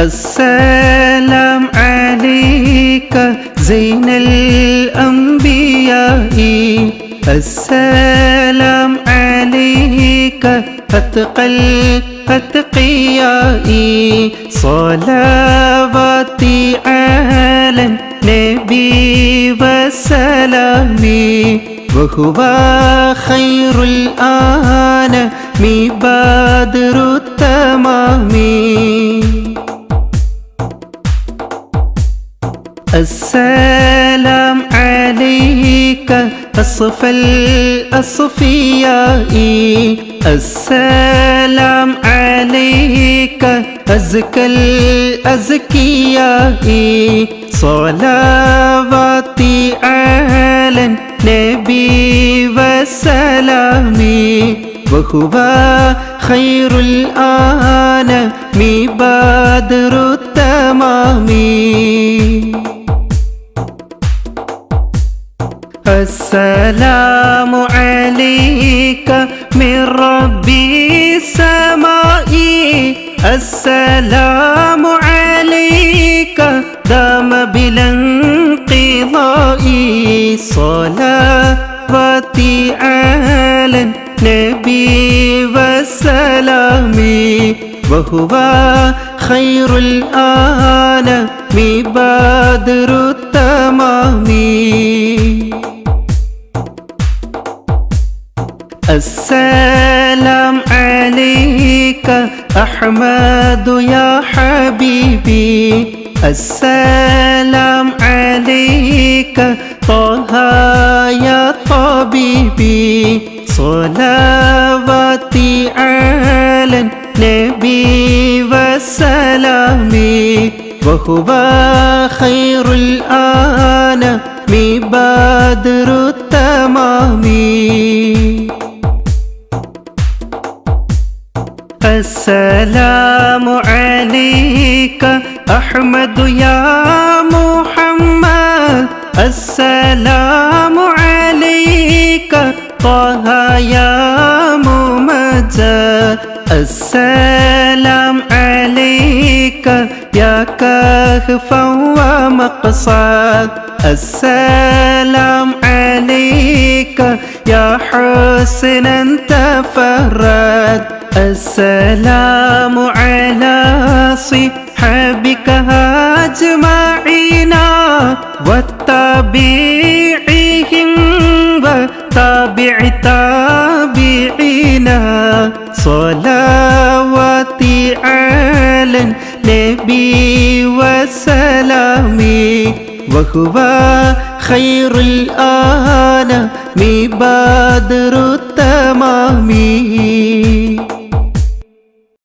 السلام عليك زين الأنبياء. السلام عليك أتقى الأتقياء. صلواتي على النبي وسلامي وهو خير الآن بدر التمام. السلام عليك أصف الأصفياء. السلام عليك أزكى الأزكياء. صلواتي على النبي والسلام وهو خير الآن بدر التمام. السلام عليك من ربي السماء. السلام عليك دام بلا انقضاء. صلواتي على النبي والسلام. وهو خير الآن بدر التمام. السلام عليك أحمد يا حبيبي. السلام عليك طه يا طبيبي. صلواتي على النبي والسلام. وهو خير الآن بدر التمام. السلام عليك. أحمد يا محمد السلام عليك. طه يا ممجد السلام عليك. يا كهفا ومقصد السلام عليك. يا حسنا تفرد السلام على صحابك أجمعين والتابعين وتابع تابعين. صلواتي على النبي وسلامي. وهو خير الآن بدر التمام